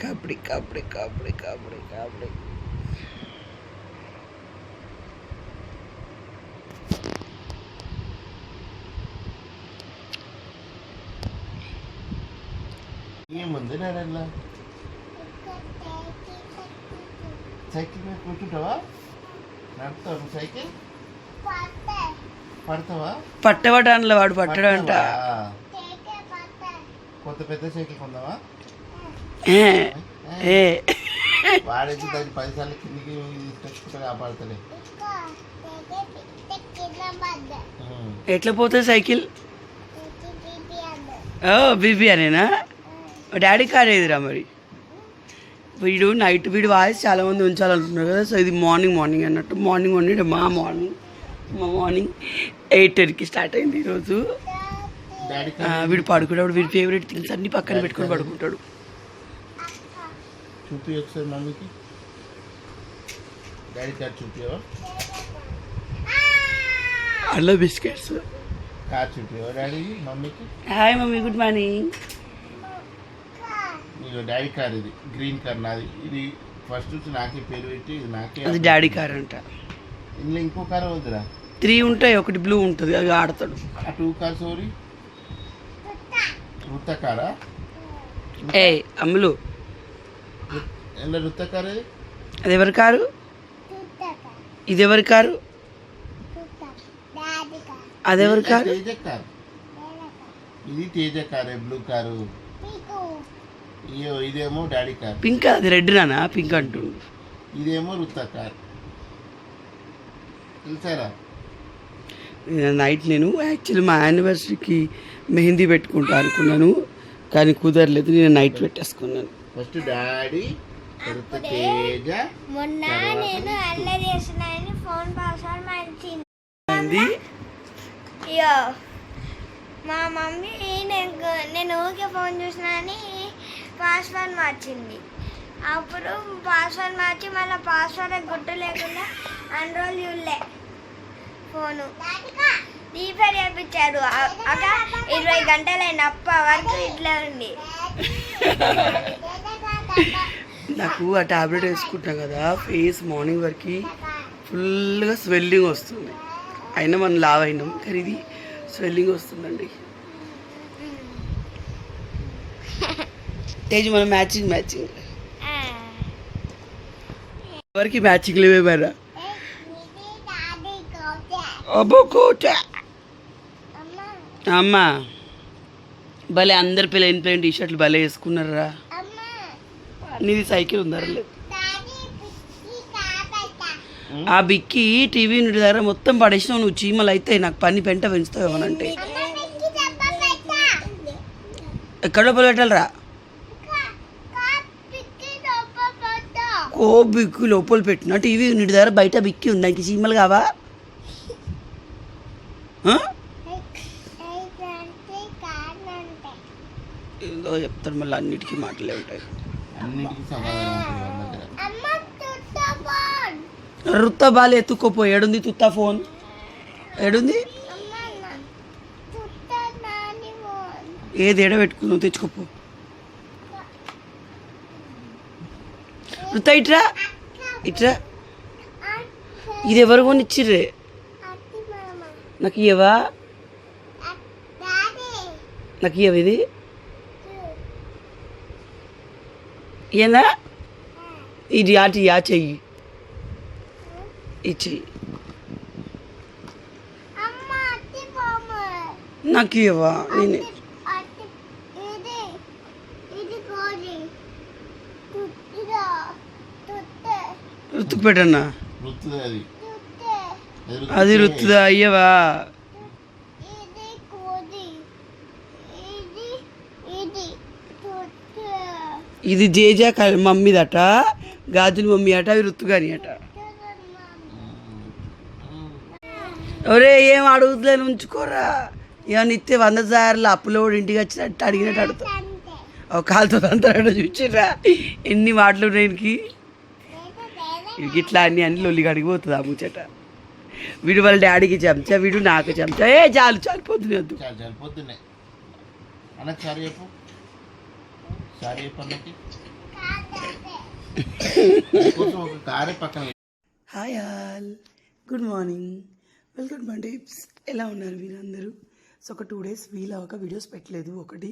కబడ్డీ కబడ్డీ కబడ్డీ కబడ్డీ కబడ్డీ ఏముంది నాడల్లా సైకిల్ మీద కూర్చుంటావా? నడుపుతావు సైకిల్? పడతావా? పట్టవటాన్లో వాడు పట్టడంట. పడతావా? కొత్త పెద్ద సైకిల్ కొందావా? దాని కిందికి ఎట్లా పోతుంది సైకిల్? ఓ బీబీ అనేనా? డాడీ కార్ ఏదిరా మరి? వీడు నైట్ వీడు వాయిస్ చాలా మంది ఉంచాలంటున్నారు కదా సో ఇది మార్నింగ్ మార్నింగ్ అన్నట్టు. మార్నింగ్ మార్నింగ్ మా మార్నింగ్ మా మార్నింగ్ ఎయిట్ టెన్కి స్టార్ట్ అయింది ఈరోజు. వీడు పడుకునేప్పుడు వీడి ఫేవరెట్ థింగ్స్ అన్ని పక్కన పెట్టుకొని పడుకుంటాడు. చూపి ఒకసారి మమ్మీకి? డాడీ కార్ చూపియవా? అల్ల బిస్కెట్స్ కార్ చూపియవా డాడీ మమ్మీకి? హాయ్ మమ్మీ గుడ్ మార్నింగ్ నీకు డాడీ కార్ ఇది. గ్రీన్ కార్ నాది. ఇది ఫస్ట్ నుంచి నాకే పేరు పెట్టి ఇది నాకే అది డాడీ కార్ అంట. ఇందులో ఇంకో కార్ వద్దురా. త్రీ ఉంటాయి ఒకటి బ్లూ ఉంటుంది అది ఆడతాడు. ఆ టూ కార్స్ ఓరి రుత్త కారా ఏ అమ్ములు ఎలా రుత్త కార్ ఇది అది ఎవరి కారు? ఇది ఎవరి కారు? అది ఎవరి కారు? ఇది తేజ కారే బ్లూ కారు. ఇదేమో డాడీ కార్. పింక్ అది రెడ్ నానా? పింక్ అంటుండు. ఇదేమో రుత్త కార్. తెలుసారా? నైట్ నేను యాక్చువల్లీ మా యానివర్సరీకి మెహందీ పెట్టుకుంటా అనుకున్నాను కానీ కుదరలేదు నేను నైట్ పెట్టేసుకున్నాను. ఫస్ట్ డాడీ తేజ మొన్న నేను అల్లరి చేస్తున్నానని ఫోన్ పాస్వర్డ్ మార్చింది అయ్యో మా మమ్మీ నేను నేను ఊరికే ఫోన్ చూసినా అని పాస్వర్డ్ మార్చింది. అప్పుడు పాస్వర్డ్ మార్చి మళ్ళీ పాస్వర్డ్ గుర్తు లేకుండా అన్ని రోజులు చూడలే ఫోను. రీఫర్ చేయించాడు అక్క ఇరవై గంటలైన అప్ప వరకు ఇట్లా ఉంది. నాకు ఆ టాబ్లెట్ వేసుకుంటాం కదా ఫేస్ మార్నింగ్ వరకు ఫుల్గా స్వెల్లింగ్ వస్తుంది. అయినా మనం లావ్ అయినాం కానీ ఇది స్వెల్లింగ్ వస్తుందండి. తేజ్ మనం మ్యాచింగ్ మ్యాచింగ్ ఎవరికి మ్యాచింగ్ లేవే మేరా అబ్బో అమ్మా. భలే అందరు పిల్ల ప్లేన్ టీ షర్ట్లు భలే వేసుకున్నారా నీది సైకిల్ లేదు ఆ బిక్కి టీవీ నుండి దగ్గర మొత్తం పడేసినావు నువ్వు చీమలు అయితే నాకు పని పెంట పెంచుతావు ఏమనంటే ఎక్కడ పెట్టాలరా కో బిక్కు లోపల పెట్టిన టీవీ నుండి దగ్గర బయట బిక్కి ఉంది దానికి చీమలు కావా? ఏదో చెప్తాడు మళ్ళీ అన్నిటికీ మాటలే ఉంటాయి. అన్నిటికీ సమాధానం రుత్త బాలు ఎత్తుకోపో. ఏడుంది తుత్త ఫోన్? ఏడుంది? ఏది ఏడ పెట్టుకున్నావు తెచ్చుకోపో. రుత్త ఇట్రా. ఇట్రా. ఇది ఎవరు కొని ఇచ్చిర్రే నాకు ఇవ్వవా నాకు ఇవ్వ ఇది? ఏందా ఇది ఆటి యా చెయ్యి ఇది చెయ్యి నాకు ఇవ్వవా నేను రుతుకు పెట్టన్నా రుత్తుది అది అది రుతుదా అయ్యవా ఇది కోడి ఇది ఇది తుట్టు ఇది జేజా క- మమ్మీదట గాజుల మమ్మీ అట అవి రుతుగాని అట. ఒరే ఏం అడుగుతులేని ఉంచుకోరా. ఏమన్నా ఇస్తే వంద సార్లు అప్పులో కూడా ఇంటికి వచ్చినట్టు అడిగినట్టు అడుగుతా. ఒక కాలుతో అంతా చూసిర్రా. ఎన్ని మాటలు ఉన్నాయి ఇట్లా అన్ని అన్ని లొల్లిగా అడిగిపోతుంది ఆ ముచ్చట. వీడు వాళ్ళ డాడీకి చెంచా వీడు నాకు చెంచా. ఏ చాలు చాలు పొద్దునే వద్దు. చాలా సారీ చెప్పు సారీ చెప్పు అన్నకి కోసం ఒక కారే పక్కన hi all. Good morning welcome my tips ఎలా ఉన్నారు మీరందరూ? సో ఒక టూ డేస్ వీల్ అవ్వక వీడియోస్ పెట్టలేదు. ఒకటి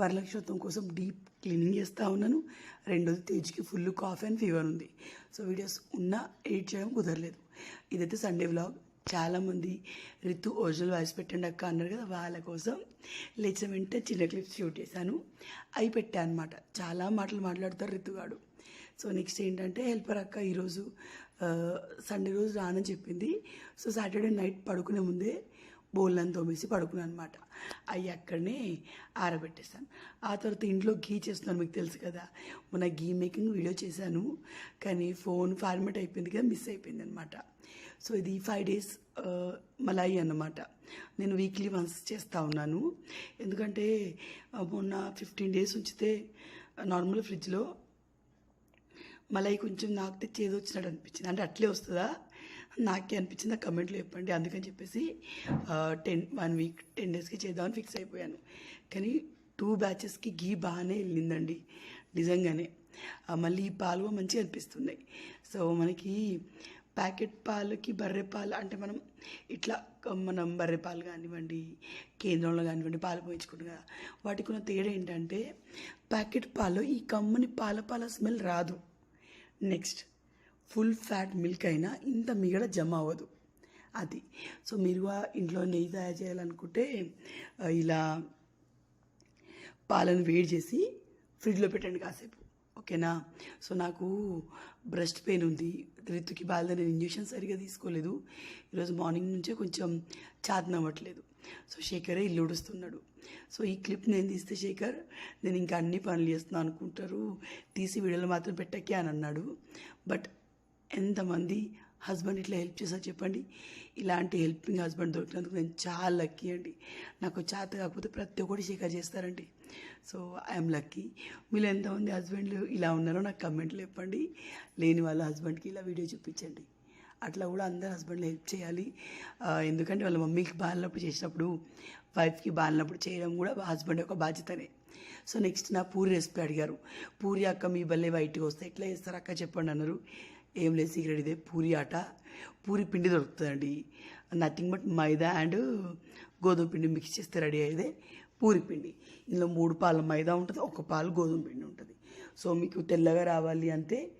వరలక్ష్మత్వం కోసం డీప్ క్లీనింగ్ చేస్తూ ఉన్నాను. రెండోది తేజ్కి ఫుల్ కాఫ్ అండ్ ఫీవర్ ఉంది. సో వీడియోస్ ఉన్నా ఎడిట్ చేయడం కుదరలేదు. ఇదైతే సండే వ్లాగ్ చాలామంది రితు ఒరిజినల్ వాయిస్ పెట్టండి అక్క అన్నారు కదా వాళ్ళ కోసం లేచిన వెంటనే చిన్న క్లిప్స్ షూట్ చేశాను. అవి పెట్టాను అనమాట చాలా మాటలు మాట్లాడతారు రితుగాడు సో నెక్స్ట్ ఏంటంటే హెల్పర్ అక్క ఈరోజు సండే రోజు రానని చెప్పింది. సో సాటర్డే నైట్ పడుకునే ముందే బోళ్ళని తోమేసి పడుకున్నాను అనమాట అవి అక్కడనే ఆరబెట్టేస్తాను ఆ తర్వాత ఇంట్లో గీ చేస్తున్నాను మీకు తెలుసు కదా. మొన్న గీ మేకింగ్ వీడియో చేశాను. కానీ ఫోన్ ఫార్మేట్ అయిపోయింది కదా మిస్ అయిపోయింది అనమాట సో ఇది ఫైవ్ డేస్ మలాయి అన్నమాట. నేను వీక్లీ వన్స్ చేస్తూ ఉన్నాను. ఎందుకంటే మొన్న ఫిఫ్టీన్ డేస్ ఉంచితే నార్మల్ ఫ్రిడ్జ్లో మలై కొంచెం నాకు తెచ్చి ఏదో వచ్చినట్టు అనిపించింది అంటే అట్లే వస్తుందా? నాకే అనిపించింది ఆ కమెంట్లో చెప్పండి. అందుకని చెప్పేసి టెన్ వన్ వీక్ టెన్ డేస్కి చేద్దామని ఫిక్స్ అయిపోయాను. కానీ టూ బ్యాచెస్కి గీ బాగానే వెళ్ళిందండి. నిజంగానే. మళ్ళీ ఈ పాలు మంచిగా అనిపిస్తున్నాయి. సో మనకి ప్యాకెట్ పాలకి బర్రె పాలు అంటే మనం ఇట్లా మనం బర్రె పాలు కానివ్వండి కేంద్రంలో కానివ్వండి పాలు పోయించుకుంటాం కదా. వాటికి ఉన్న తేడా ఏంటంటే ప్యాకెట్ పాలు ఈ కమ్మని పాల పాల స్మెల్ రాదు. నెక్స్ట్. ఫుల్ ఫ్యాట్ మిల్క్ అయినా ఇంత మిగడ జమ అవ్వదు అది. సో మీరు ఇంట్లో నెయ్యి తయారు చేయాలనుకుంటే ఇలా పాలను వేడి చేసి ఫ్రిడ్జ్లో పెట్టండి కాసేపు. ఓకేనా? సో నాకు బ్రెస్ట్ పెయిన్ ఉంది. రితుకి బాధ నేను ఇంజెక్షన్ సరిగా తీసుకోలేదు. ఈరోజు మార్నింగ్ నుంచే కొంచెం చాతనవ్వట్లేదు సో శేఖరే ఇల్లు ఉడుస్తున్నాడు సో ఈ క్లిప్ నేను తీస్తే శేఖర్ నేను ఇంకా అన్ని పనులు చేస్తున్నాను అనుకుంటారు. తీసి వీడియోలు మాత్రం పెట్టకే అని అన్నాడు. బట్ ఎంతమంది హస్బెండ్ ఇట్లా హెల్ప్ చేశారు చెప్పండి. ఇలాంటి హెల్పింగ్ హస్బెండ్ దొరికినందుకు నేను చాలా లక్కీ అండి. నాకు చేత కాకపోతే ప్రతి ఒక్కటి షేకర్ చేస్తారండి. సో ఐఎమ్ లక్కీ మీరు ఎంతమంది హస్బెండ్లు ఇలా ఉన్నారో నాకు కమెంట్లు చెప్పండి. లేని వాళ్ళ హస్బెండ్కి ఇలా వీడియో చూపించండి. అట్లా కూడా అందరు హస్బెండ్లు హెల్ప్ చేయాలి. ఎందుకంటే వాళ్ళ మమ్మీకి బాలినప్పుడు చేసినప్పుడు వైఫ్కి బాలినప్పుడు చేయడం కూడా హస్బెండ్ యొక్క బాధ్యతనే. సో నెక్స్ట్ నా పూరి రెసిపీ అడిగారు. పూరి అక్క మీ బల్లే వైట్గా వస్తే ఎట్లా చేస్తారు అక్క చెప్పండి అన్నారు. ఏం లేదు సీక్రెట్ ఇదే. పూరి ఆట. పూరి పిండి దొరుకుతుందండి. నథింగ్ బట్ మైదా అండ్ గోధుమ పిండి మిక్స్ చేస్తే రెడీ అయ్యేదే పూరి పిండి. ఇందులో మూడు పాలు మైదా ఉంటుంది ఒక పాలు గోధుమ పిండి ఉంటుంది. సో మీకు తెల్లగా రావాలి అంటే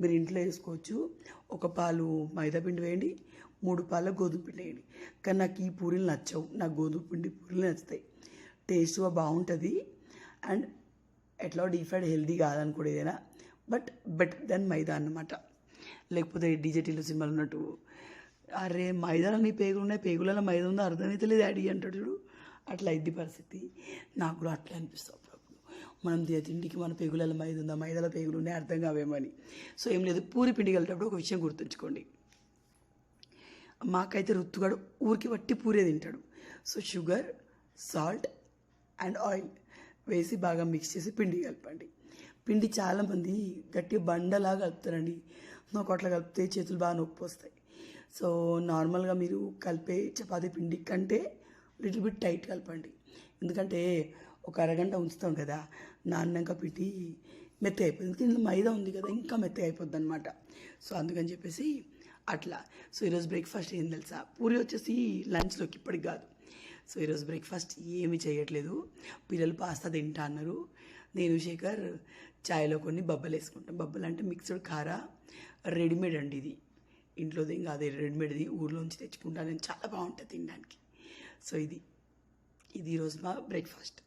మీరు ఇంట్లో వేసుకోవచ్చు. ఒక పాలు మైదా పిండి వేయండి మూడు పాల గోధుమ పిండి వేయండి. కానీ నాకు ఈ పూరీలు నచ్చవు. నాకు గోధుమ పిండి పూరీలు నచ్చుతాయి. టేస్ట్గా బాగుంటుంది. అండ్ ఎట్లా డీప్ ఫ్రైడ్ హెల్దీ కాదనుకోడు ఏదైనా. బట్ బెటర్ దెన్ మైదా అన్నమాట. లేకపోతే డీజేటీలో సినిమాలు ఉన్నట్టు. అరే మైదాలో నీ పేగులు ఉన్నాయి పేగులలో మైదా ఉందో? అర్థమైతే లేదు డాడీ అంటాడు చూడు. అట్లా అయింది పరిస్థితి. నాకు కూడా అట్లా అనిపిస్తుంది అప్పుడప్పుడు. మనం తిండికి మన పేగులలో మైదా ఉందా? మైదాల పేగులు ఉన్నాయి? అర్థం కావేమని సో ఏం లేదు పూరి పిండి వెళ్ళేటప్పుడు ఒక విషయం గుర్తుంచుకోండి. మాకైతే రుత్తుగాడు ఊరికి వట్టి పూరే తింటాడు. So sugar salt and oil వేసి బాగా మిక్స్ చేసి పిండి కలపండి. పిండి చాలామంది గట్టి బండలాగా కలుపుతారండి. నాకు అట్లా కలిపితే చేతులు బాగా నొప్పి వస్తాయి సో నార్మల్గా మీరు కలిపే చపాతీ పిండి కంటే లిటిల్ బిట్ టైట్ కలపండి. ఎందుకంటే ఒక అరగంట ఉంచుతాం కదా నాన్నాక పిండి మెత్త అయిపోయింది ఎందుకంటే ఇందులో మైదా ఉంది కదా ఇంకా మెత్త అయిపోద్ది అనమాట సో అందుకని చెప్పేసి అట్లా. సో ఈరోజు బ్రేక్ఫాస్ట్ ఏం తెలుసా? పూరి వచ్చేసి లంచ్లోకి ఇప్పటికి కాదు. సో ఈరోజు బ్రేక్ఫాస్ట్ ఏమి చేయట్లేదు. పిల్లలు పాస్తా తింటా అన్నారు. నేను శేఖర్ చాయ్లో కొన్ని బబ్బలు వేసుకుంటాం. బబ్బలు అంటే మిక్స్డ్ కార రెడీమేడ్ అండి ఇది. ఇంట్లోది ఇంకా అదే రెడీమేడ్ది ఊర్లోంచి తెచ్చుకుంటా నేను చాలా బాగుంటుంది తినడానికి. సో ఇది. ఇది ఈరోజు మా బ్రేక్ఫాస్ట్.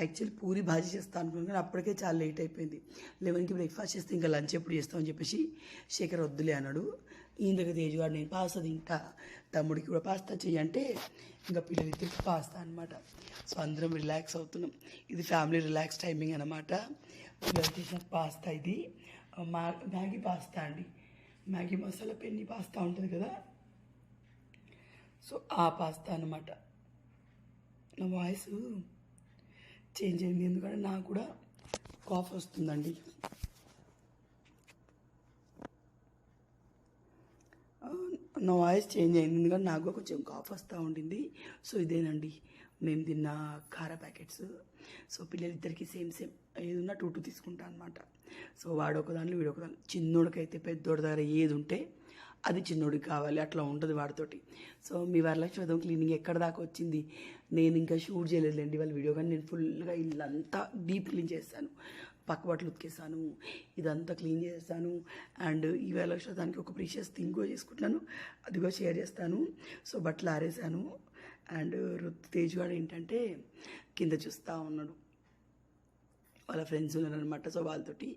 యాక్చువల్ పూరి భాజీ చేస్తా అనుకున్నాను కానీ అప్పటికే చాలా లేట్ అయిపోయింది. లెవెన్కి బ్రేక్ఫాస్ట్ చేస్తే ఇంకా లంచ్ ఎప్పుడు చేస్తామని చెప్పేసి శేఖర్ వద్దులే అన్నాడు. ఈయన దగ్గర తేజుగాడు నేను పాస్తా తింటా తమ్ముడికి కూడా పాస్తా చెయ్యంటే ఇంకా పిల్లలు తిరిగి పాస్తా అనమాట సో అందరం రిలాక్స్ అవుతున్నాం. ఇది ఫ్యామిలీ రిలాక్స్ టైమింగ్ అనమాట పిల్లలు చేసిన పాస్తా ఇది. మా మ్యాగీ పాస్తా అండి. మ్యాగీ మసాలా పెన్ని పాస్తా ఉంటుంది కదా? సో ఆ పాస్తా అనమాట నా వాయిస్ చేంజ్ అయింది. ఎందుకంటే నాకు కూడా కాఫ్ వస్తుందండి. నా వాయిస్ చేంజ్ అయింది. ఎందుకంటే నాకు కూడా కొంచెం కాఫ్ వస్తూ ఉండింది. సో ఇదేనండి. మేము తిన్న కార ప్యాకెట్స్. సో పిల్లలిద్దరికీ సేమ్ సేమ్. ఏది ఉన్నా టూ టూ తీసుకుంటాను అనమాట సో వాడు ఒక దాంట్లో వీడు ఒక దాంట్లో చిన్నోడికైతే పెద్దోడి దగ్గర ఏది ఉంటే అది చిన్నోడికి కావాలి అట్లా ఉంటుంది వాడితోటి. సో మీ వరలక్ష్మి వ్రతం క్లీనింగ్ ఎక్కడ దాకా వచ్చింది? నేను ఇంకా షూట్ చేయలేదులేండి వాళ్ళ వీడియో కానీ నేను ఫుల్గా ఇల్లంతా డీప్ క్లీన్ చేస్తాను. పక్క బట్టలు ఉతికేస్తాను ఇదంతా క్లీన్ చేస్తాను. అండ్ ఈ వరలక్ష్మి దానికి ఒక ప్రీషియస్ థింగ్ కూడా చేసుకుంటున్నాను అది కూడా షేర్ చేస్తాను. సో బట్టలు ఆరేసాను అండ్ రుత్ తేజ్ వాడు ఏంటంటే కింద చూస్తూ ఉన్నాడు. వాళ్ళ ఫ్రెండ్స్ ఉన్నారనమాట సో వాళ్ళతోటి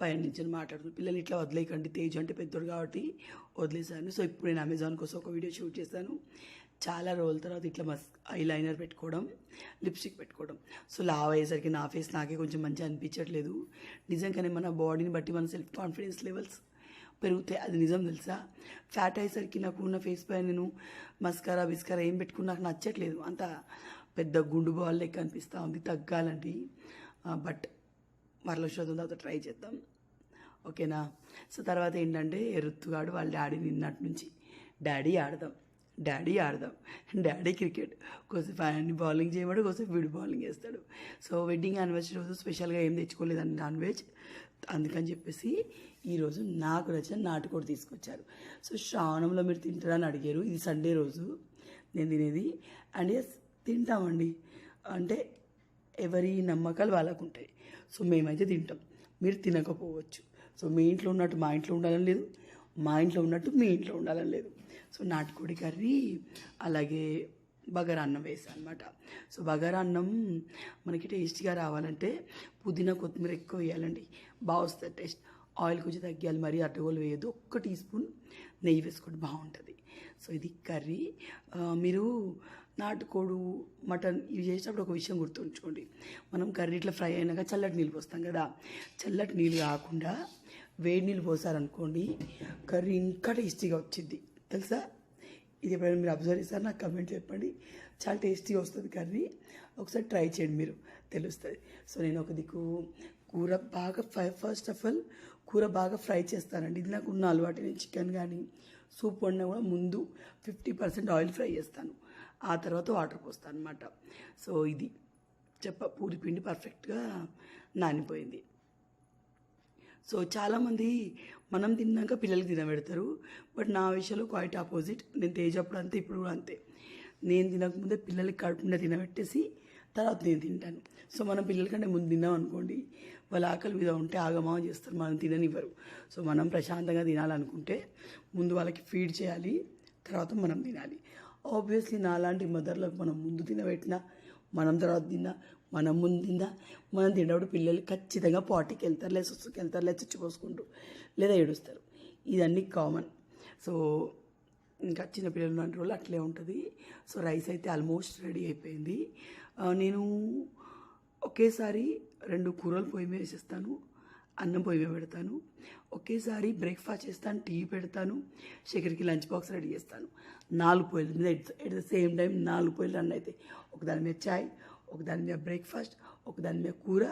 పైన నుంచి మాట్లాడుతున్నాను పిల్లలు ఇట్లా వదిలేయకండి. తేజ్ అంటే పెద్దోడు కాబట్టి వదిలేసాను సో ఇప్పుడు నేను అమెజాన్ కోసం ఒక వీడియో షూట్ చేశాను. చాలా రోజుల తర్వాత ఇట్లా మస్ ఐ లైనర్ పెట్టుకోవడం లిప్స్టిక్ పెట్టుకోవడం. సో లావ్ అయ్యేసరికి నా ఫేస్ నాకే కొంచెం మంచిగా అనిపించట్లేదు. నిజంగానే మన బాడీని బట్టి మన సెల్ఫ్ కాన్ఫిడెన్స్ లెవెల్స్ పెరుగుతాయి. అది నిజం తెలుసా? ఫ్యాట్ అయ్యేసరికి నాకు ఉన్న ఫేస్ పైన నేను మస్కారా బిస్కారా ఏం పెట్టుకుని నాకు నచ్చట్లేదు. అంత పెద్ద గుండు బాల్ లెక్క అనిపిస్తూ ఉంది. తగ్గాలండి బట్ వరలక్ష్మి తర్వాత ట్రై చేద్దాం. ఓకేనా? సో తర్వాత ఏంటంటే ఎరుత్తుగాడు వాళ్ళ డాడీ నిన్నటి నుంచి డాడీ ఆడదాం. డాడీ ఆడదాం. Daddy cricket. కొద్దిసేపు ఆయన బౌలింగ్ చేయబడు కొద్దిసేపు వీడు బౌలింగ్ వేస్తాడు సో వెడ్డింగ్ యానివర్సరీ రోజు స్పెషల్గా ఏం తెచ్చుకోలేదండి నాన్ వెజ్. అందుకని చెప్పేసి ఈరోజు నాకు నచ్చిన నాటుకోడి తీసుకొచ్చారు. సో శ్రావణంలో మీరు తింటారా అని అడిగారు. ఇది సండే రోజు. నేను తినేది. అండ్ ఎస్ తింటామండి. అంటే ఎవరి నమ్మకాలు వాళ్ళకు ఉంటాయి సో మేమైతే తింటాం. మీరు తినకపోవచ్చు. సో మీ ఇంట్లో ఉన్నట్టు మా ఇంట్లో ఉండాలని లేదు. మా ఇంట్లో ఉన్నట్టు మీ ఇంట్లో ఉండాలని లేదు. సో నాటుకోడి కర్రీ అలాగే బగారా అన్నం వేసాను అనమాట సో బగారా అన్నం మనకి టేస్ట్గా రావాలంటే పుదీనా కొత్తిమీర ఎక్కువ వేయాలండి. బాగా వస్తుంది టేస్ట్. ఆయిల్ కొంచెం తగ్గాలి మరి అడ్డగోలు వేయద్దు. ఒక్క టీ స్పూన్ నెయ్యి వేసుకోండి బాగుంటుంది. సో ఇది కర్రీ. మీరు నాటుకోడు మటన్ ఇవి చేసేటప్పుడు ఒక విషయం గుర్తుంచుకోండి. మనం కర్రీ ఇట్లా ఫ్రై అయినాక చల్లటి నీళ్ళు పోస్తాం కదా. చల్లటి నీళ్ళు కాకుండా వేడి నీళ్ళు పోసారనుకోండి కర్రీ ఇంకా టేస్టీగా వచ్చింది తెలుసా? ఇది ఎప్పుడైనా మీరు అబ్జర్వ్ చేస్తారు నాకు కమెంట్ చెప్పండి. చాలా టేస్టీగా వస్తుంది కర్రీ. ఒకసారి ట్రై చేయండి మీరు. తెలుస్తుంది. సో నేను ఒక దిక్కు కూర బాగా ఫ్రై ఫస్ట్ ఆఫ్ ఆల్ కూర బాగా ఫ్రై చేస్తానండి. ఇది నాకు ఉన్న అలవాటు. నేను చికెన్ కానీ సూప్ వండినా కూడా ముందు ఫిఫ్టీ పర్సెంట్ ఆయిల్ ఫ్రై చేస్తాను. ఆ తర్వాత వాటర్ పోస్తాను అనమాట సో ఇది. చెప్ప పూరి పిండి పర్ఫెక్ట్గా నానిపోయింది. సో చాలామంది మనం తిన్నాక పిల్లలకి తినబెడతారు. బట్ నా విషయంలో క్వైట్ ఆపోజిట్. నేను తేజప్పుడు అంతే ఇప్పుడు కూడా అంతే. నేను తినకముందే పిల్లలకి కడుపుండా తినబెట్టేసి తర్వాత నేను తింటాను. సో మనం పిల్లలకంటే ముందు తిన్నాం అనుకోండి వాళ్ళ ఆకలి మీద ఉంటే ఆగమా చేస్తారు. మనం తిననివ్వరు. సో మనం ప్రశాంతంగా తినాలనుకుంటే ముందు వాళ్ళకి ఫీడ్ చేయాలి తర్వాత మనం తినాలి. ఆబ్వియస్లీ నాలాంటి మదర్లకు మనం ముందు తినబెట్టినా మనం తర్వాత తిన్నా మనం ముందు తిందా మనం తిన్నప్పుడు పిల్లలు ఖచ్చితంగా పాటికి వెళ్తారు లేదా సుస్సుకి వెళ్తారు లేదా చిచ్చిపోసుకుంటూ లేదా ఏడుస్తారు. ఇదన్నీ కామన్ సో ఇంకా చిన్న పిల్లలు లాంటి రోజులు అట్లే ఉంటుంది. సో రైస్ అయితే ఆల్మోస్ట్ రెడీ అయిపోయింది. నేను ఒకేసారి రెండు కూరలు పొయ్యి మీద వేసేస్తాను. అన్నం పొయ్యి పెడతాను. ఒకేసారి బ్రేక్ఫాస్ట్ చేస్తాను టీ పెడతాను శేఖర్కి లంచ్ బాక్స్ రెడీ చేస్తాను. నాలుగు పొయ్యిల మీద ఎట్ ద సేమ్ టైం నాలుగు పొయ్యిలు రన్ అవుతాయి ఒక దాని మీద చాయ్ ఒక దాని మీద బ్రేక్ఫాస్ట్ ఒక దాని మీద కూర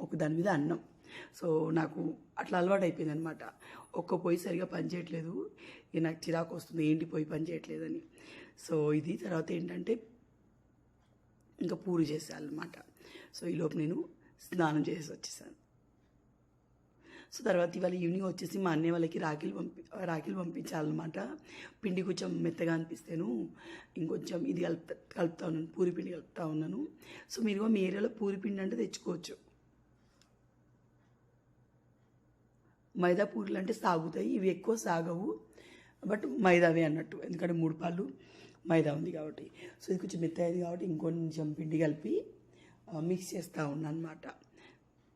ఒక దాని మీద అన్నం. సో నాకు అట్లా అలవాటు అయిపోయింది అనమాట ఒక్క పొయ్యి సరిగా పనిచేయట్లేదు. ఇక నాకు చిరాకు వస్తుంది ఏంటి పొయ్యి పనిచేయట్లేదని. సో ఇది తర్వాత ఏంటంటే ఇంకా పూరి చేసేయాలన్నమాట. సో ఈలోపు నేను స్నానం చేసి వచ్చేసాను. సో తర్వాత ఇవాళ ఈవినింగ్ వచ్చేసి మా అన్నయ్య వాళ్ళకి రాఖీలు పంపి రాఖీలు పంపించాలన్నమాట. పిండి కొంచెం మెత్తగా అనిపిస్తేను ఇంకొంచెం ఇది కలుపుతా కలుపుతా ఉన్నాను పూరి పిండి కలుపుతా ఉన్నాను. సో మీరు మీ ఏరియాలో పూరి పిండి అంటే తెచ్చుకోవచ్చు. మైదా పూరీలు అంటే సాగుతాయి ఇవి ఎక్కువ సాగవు బట్ మైదావే అన్నట్టు. ఎందుకంటే మూడు పాలు మైదా ఉంది కాబట్టి. సో ఇది కొంచెం మెత్తది కాబట్టి ఇంకొంచెం పిండి కలిపి మిక్స్ చేస్తూ ఉన్నాను అనమాట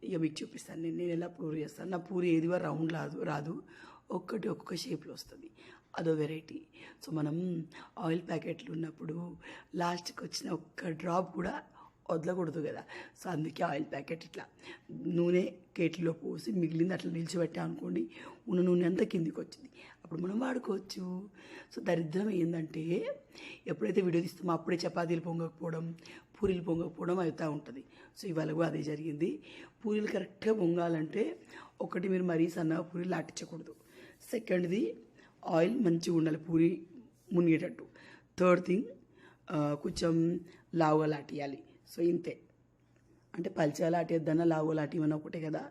ఇక మీకు చూపిస్తాను. నేను నేను ఎలా పూరి చేస్తాను? నా పూరి ఏది రౌండ్ రాదు రాదు. ఒక్కటి ఒక్కొక్క షేప్లో వస్తుంది. అదో వెరైటీ. సో మనం ఆయిల్ ప్యాకెట్లు ఉన్నప్పుడు లాస్ట్కి వచ్చిన ఒక్క డ్రాప్ కూడా వదలకూడదు కదా. సో అందుకే ఆయిల్ ప్యాకెట్ ఇట్లా నూనె కేట్లో పోసి మిగిలింది అట్లా నిలిచిపెట్టా అనుకోండి ఉన్న నూనె అంతా కిందికి వచ్చింది. అప్పుడు మనం వాడుకోవచ్చు. సో దరిద్రం ఏంటంటే ఎప్పుడైతే వీడియో తీస్తామో అప్పుడే చపాతీలు పొంగకపోవడం పూరీలు పొంగకపోవడం అవుతూ ఉంటుంది. సో ఇవాళ కూడా అదే జరిగింది. పూరీలు కరెక్ట్గా పొంగాలంటే ఒకటి మీరు మరీ సన్నగా పూరీలు లాటించకూడదు సెకండ్ది ఆయిల్ మంచిగా ఉండాలి పూరి మునిగేటట్టు. థర్డ్ థింగ్ కొంచెం లావుగా లాటియాలి. సో ఇంతే. అంటే పల్చగా లాటేద్దన్నా లావుగా లాటివన్నా ఒకటే కదా?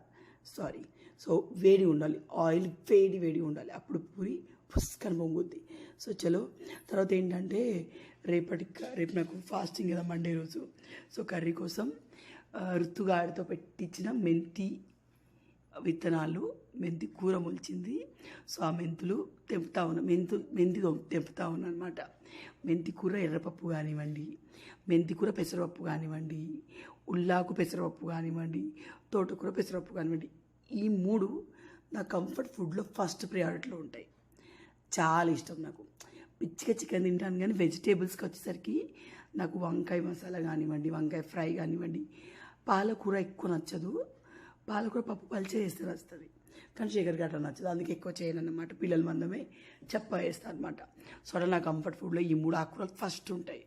సారీ. సో వేడి ఉండాలి. ఆయిల్ వేడి వేడి ఉండాలి. అప్పుడు పూరి పుస్కని పొంగుద్ది. సో చలో తర్వాత ఏంటంటే రేపటి రేపు నాకు ఫాస్టింగ్ కదా మండే రోజు. సో కర్రీ కోసం ఆ, ఋతుగాడితో పెట్టించిన మెంతి విత్తనాలు మెంతి కూర మొలిచింది. సో ఆ మెంతులు తెంపుతా ఉన్నా మెంతు మెంతి తెంపుతా ఉన్నా అనమాట మెంతి కూర ఎర్రపప్పు కానివ్వండి మెంతి కూర పెసరపప్పు కానివ్వండి ఉల్లాకు పెసరపప్పు కానివ్వండి తోటకూర పెసరపప్పు కానివ్వండి ఈ మూడు నా కంఫర్ట్ ఫుడ్లో ఫస్ట్ ప్రయారిటీలో ఉంటాయి. చాలా ఇష్టం నాకు. పిచ్చిగా చికెన్ తింటాను కానీ వెజిటేబుల్స్కి వచ్చేసరికి నాకు వంకాయ మసాలా కానివ్వండి వంకాయ ఫ్రై కానివ్వండి పాలకూర ఎక్కువ నచ్చదు. పాలకూర పప్పు పలిచే వేస్తే నచ్చుతుంది. కానీ శేఖర్ గట్ట నచ్చదు. అందుకే ఎక్కువ చేయను అన్నమాట పిల్లల మందమే చెప్ప వేస్తాను అనమాట సో అలా నా కంఫర్ట్ ఫుడ్లో ఈ మూడు ఆకుకూరలు ఫస్ట్ ఉంటాయి.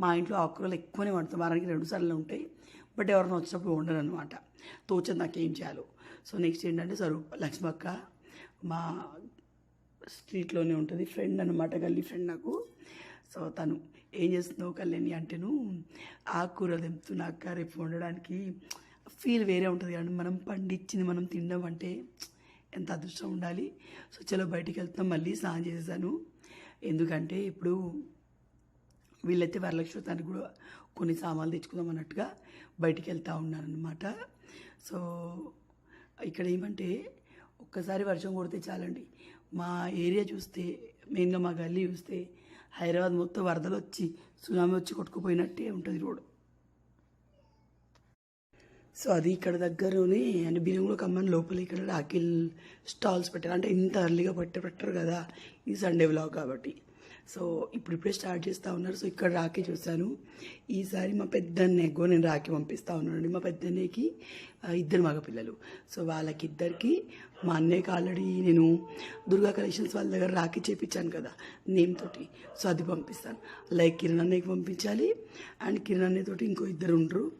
మా ఇంట్లో ఆకుకూరలు ఎక్కువనే వండుతాం. వారానికి రెండు సార్లు ఉంటాయి. బట్ ఎవరైనా వచ్చినప్పుడు వండరు అనమాట తోచదు నాకేం చేయాలో. సో నెక్స్ట్ ఏంటంటే స్వరూప్ లక్ష్మక్క మా స్ట్రీట్లోనే ఉంటుంది. ఫ్రెండ్ అనమాట గల్లీ ఫ్రెండ్ నాకు. సో తను ఏం చేస్తున్నావు కళ్యాణి అంటేను ఆకుకూర తెంపుతున్నా అక్క రేపు వండడానికి ఫీల్ వేరే ఉంటుంది కానీ మనం పండించింది మనం తినడం అంటే ఎంత అదృష్టం ఉండాలి. సో చలో బయటికి వెళ్తున్నాం మళ్ళీ స్నానం చేసేసాను. ఎందుకంటే ఇప్పుడు వీళ్ళైతే వరలక్ష్మి తనకి కూడా కొన్ని సామాన్లు తెచ్చుకుందాం అన్నట్టుగా బయటికి వెళ్తూ ఉన్నారనమాట సో ఇక్కడ ఏమంటే ఒక్కసారి వర్షం కొడితే చాలండి. మా ఏరియా చూస్తే మెయిన్గా మా గల్లీ చూస్తే హైదరాబాద్ మొత్తం వరదలు వచ్చి సునామీ వచ్చి కొట్టుకుపోయినట్టే ఉంటుంది రోడ్. సో అది ఇక్కడ దగ్గరనే అంటే బియ్యంలో కమ్మని లోపల ఇక్కడ రాకిల్ స్టాల్స్ పెట్టారు. అంటే ఇంత అర్లీగా పెట్ట పెట్టరు కదా ఇది సండే వ్లాగ్ కాబట్టి. సో ఇప్పుడు ఇప్పుడే స్టార్ట్ చేస్తూ ఉన్నారు. సో ఇక్కడ రాఖీ చూశాను. ఈసారి మా పెద్దన్నయ్యకో నేను రాఖీ పంపిస్తా ఉన్నానండి. మా పెద్దన్నయ్యకి ఇద్దరు మగపిల్లలు. సో వాళ్ళకిద్దరికి మా అన్నయ్యకి ఆల్రెడీ నేను దుర్గా కలెక్షన్స్ వాళ్ళ దగ్గర రాఖీ చేపించాను కదా నేమ్ తోటి. సో అది పంపిస్తాను. లైక్ కిరణ్ అన్నయ్యకి పంపించాలి. అండ్ కిరణ్ అన్నయ్య తోటి ఇంకో ఇద్దరు ఉండరు.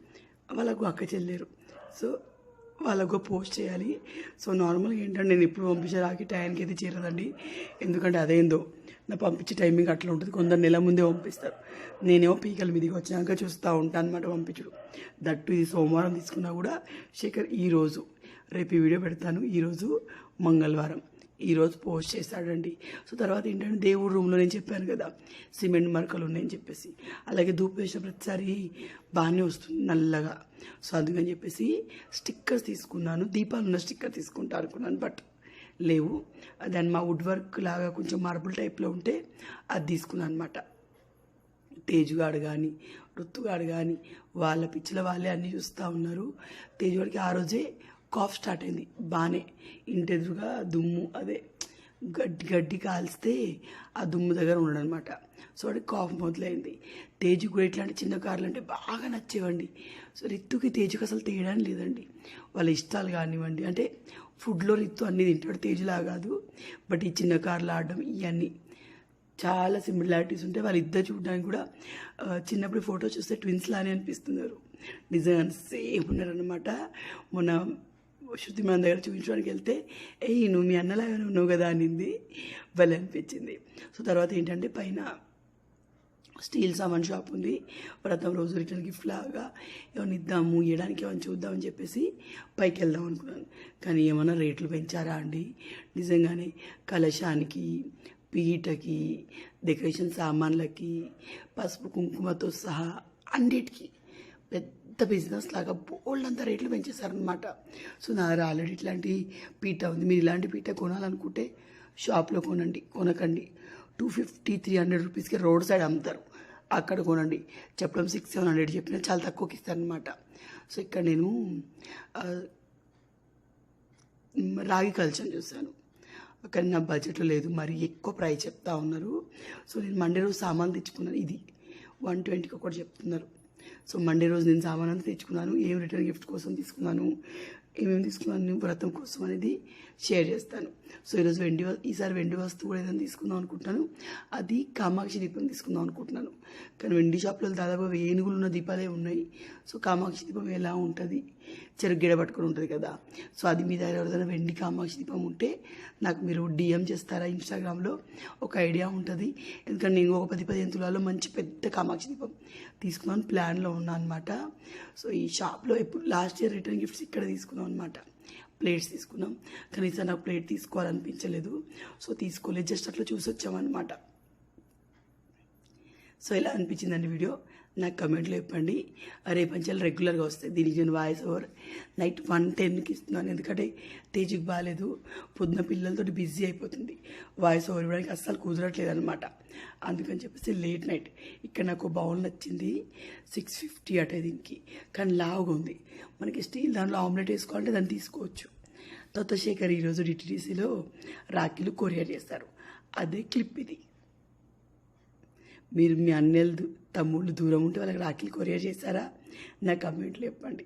వాళ్ళకు అక్క చెల్లేరు. సో వాళ్ళకు పోస్ట్ చేయాలి. సో నార్మల్గా ఏంటంటే నేను ఇప్పుడు పంపించే రాకి టైంకి అయితే చేరదండి. ఎందుకంటే అదేందో నా పంపించే టైమింగ్ అట్లా ఉంటుంది. కొందరు నెల ముందే పంపిస్తారు. నేనేమో పీకల మీదకి వచ్చినాక చూస్తూ ఉంటాను అనమాట పంపించడు. దట్టు ఇది సోమవారం తీసుకున్నా కూడా శేఖర్ ఈరోజు రేపు ఈ వీడియో పెడతాను. ఈరోజు మంగళవారం. ఈరోజు పోస్ట్ చేశాడండి సో తర్వాత ఏంటంటే దేవుడు రూమ్లో నేను చెప్పాను కదా సిమెంట్ మరకలు ఉన్నాయని చెప్పేసి. అలాగే ధూపు వేసిన ప్రతిసారి బాగానే వస్తుంది నల్లగా. సో అందుకని చెప్పేసి స్టిక్కర్స్ తీసుకున్నాను. దీపాలు ఉన్న స్టిక్కర్ తీసుకుంటా అనుకున్నాను బట్ లేవు. దాన్ని మా వుడ్ వర్క్ లాగా కొంచెం మార్బుల్ టైప్లో ఉంటే అది తీసుకున్నాను అనమాట తేజుగాడు కానీ రుత్తుగాడు కానీ వాళ్ళ పిచ్చిల వాళ్ళే అన్నీ చూస్తూ ఉన్నారు. తేజుగాడికి ఆ రోజే కాఫ్ స్టార్ట్ అయింది. బాగానే ఇంటి ఎదురుగా దుమ్ము అదే గడ్డి గడ్డి కాల్స్తే ఆ దుమ్ము దగ్గర ఉండడనమాట సో అది కాఫ్ మొదలైంది. తేజు కూడా ఇట్లాంటి చిన్న కార్లు అంటే బాగా నచ్చేవండి. సో రిత్తుకి తేజుకి అసలు తేయడం లేదండి. వాళ్ళ ఇష్టాలు కానివ్వండి. అంటే ఫుడ్లో రిత్తు అన్నీ తింటాడు తేజులా కాదు. బట్ ఈ చిన్న కార్లు ఆడడం ఇవన్నీ చాలా సిమిలారిటీస్ ఉంటాయి. వాళ్ళిద్దరు చూడడానికి కూడా చిన్నప్పుడు ఫోటో చూస్తే ట్విన్స్ లానే అనిపిస్తున్నారు. నిజంగా సేమ్ ఉన్నారనమాట మొన్న శృతి మన దగ్గర చూపించడానికి వెళ్తే ఏ నువ్వు మీ అన్నలాగానే ఉన్నావు కదా అనింది. భలే అనిపించింది. సో తర్వాత ఏంటంటే పైన స్టీల్ సామాన్ షాప్ ఉంది. వ్రతం రోజు రిటర్న్ గిఫ్ట్ లాగా ఏమైనా ఇద్దాము ఇవ్వడానికి ఏమైనా చూద్దామని చెప్పేసి పైకి వెళ్దాం అనుకున్నాను. కానీ ఏమైనా రేట్లు పెంచారా అండి? నిజంగానే కలశానికి పీటకి డెకరేషన్ సామాన్లకి పసుపు కుంకుమతో సహా అన్నిటికీ పెద్ద బిజినెస్ లాగా బోల్డ్ అంత రేట్లు పెంచేశారనమాట సో నా దగ్గర ఆల్రెడీ ఇట్లాంటి పీట ఉంది. మీరు ఇలాంటి పీట కొనాలనుకుంటే షాప్లో కొనండి కొనకండి. టూ ఫిఫ్టీ త్రీ హండ్రెడ్ రూపీస్కి రోడ్ సైడ్ అమ్ముతారు. అక్కడ కొనండి. చెప్పడం సిక్స్ సెవెన్ హండ్రెడ్ చెప్పినా చాలా తక్కువకి ఇస్తారనమాట సో ఇక్కడ నేను రాగి కల్చర్ చూశాను. కానీ నా బడ్జెట్లో లేదు మరి ఎక్కువ ప్రైస్ చెప్తా ఉన్నారు. సో నేను మండే రోజు సామాన్ తెచ్చుకున్నాను. ఇది వన్ ట్వంటీకి ఒకటి చెప్తున్నారు. సో మండే రోజు నేను సామాన్ అంతా తెచ్చుకున్నాను. ఏం రిటర్న్ గిఫ్ట్ కోసం తీసుకున్నాను? ఏమేమి తీసుకున్నాను వ్రతం కోసం అనేది షేర్ చేస్తాను. సో ఈరోజు వెండి ఈసారి వెండి వస్తువు కూడా ఏదైనా తీసుకుందాం అనుకుంటున్నాను. అది కామాక్షి దీపం తీసుకుందాం అనుకుంటున్నాను. కానీ వెండి షాప్లో దాదాపు ఏనుగులు ఉన్న దీపాలే ఉన్నాయి. సో కామాక్షి దీపం ఎలా ఉంటుంది? చెరుగ్గిడ పట్టుకుని ఉంటుంది కదా. సో అది మీ దగ్గర ఎవరిదైనా వెండి కామాక్షి దీపం ఉంటే నాకు మీరు డిఎం చేస్తారా ఇన్స్టాగ్రామ్లో ఒక ఐడియా ఉంటుంది. ఎందుకంటే నేను ఒక పది పదిహేను తులాల్లో మంచి పెద్ద కామాక్షి దీపం తీసుకున్నాను. ప్లాన్లో ఉన్నా అనమాట సో ఈ షాప్లో ఎప్పుడు లాస్ట్ ఇయర్ రిటర్న్ గిఫ్ట్స్ ఇక్కడ తీసుకున్నాం అనమాట ప్లేట్స్ తీసుకున్నాం. కనీసం నాకు ప్లేట్ తీసుకోవాలనిపించలేదు. సో తీసుకోలేదు. జస్ట్ అట్లా చూసి వచ్చామన్నమాట సో ఎలా అనిపించిందండి వీడియో? నాకు కమెంట్లో చెప్పండి. రేపు పంచాలు రెగ్యులర్గా వస్తాయి. దీనికి నేను వాయిస్ ఓవర్ నైట్ వన్ టెన్కి ఇస్తున్నాను. ఎందుకంటే తేజుకి బాగాలేదు. పొద్దున పిల్లలతో బిజీ అయిపోతుంది. వాయిస్ ఓవర్ ఇవ్వడానికి అస్సలు కుదరట్లేదు అనమాట అందుకని చెప్పేసి లేట్ నైట్ ఇక్కడ నాకు బౌల్ నచ్చింది. సిక్స్ ఫిఫ్టీ అటే దీనికి. కానీ లావుగా ఉంది. మనకి స్టీల్ దాంట్లో ఆమ్లెట్ వేసుకోవాలంటే దాన్ని తీసుకోవచ్చు. తర్వాత ఈరోజు డిటీడీసీలో రాఖీలు కొరియర్ చేస్తారు. అదే క్లిప్ ఇది. మీరు మీ అన్నెలు తమ్ముళ్ళు దూరం ఉంటే వాళ్ళకి రాఖీలు కొరియర్ చేస్తారా? నా కమెంట్లు చెప్పండి.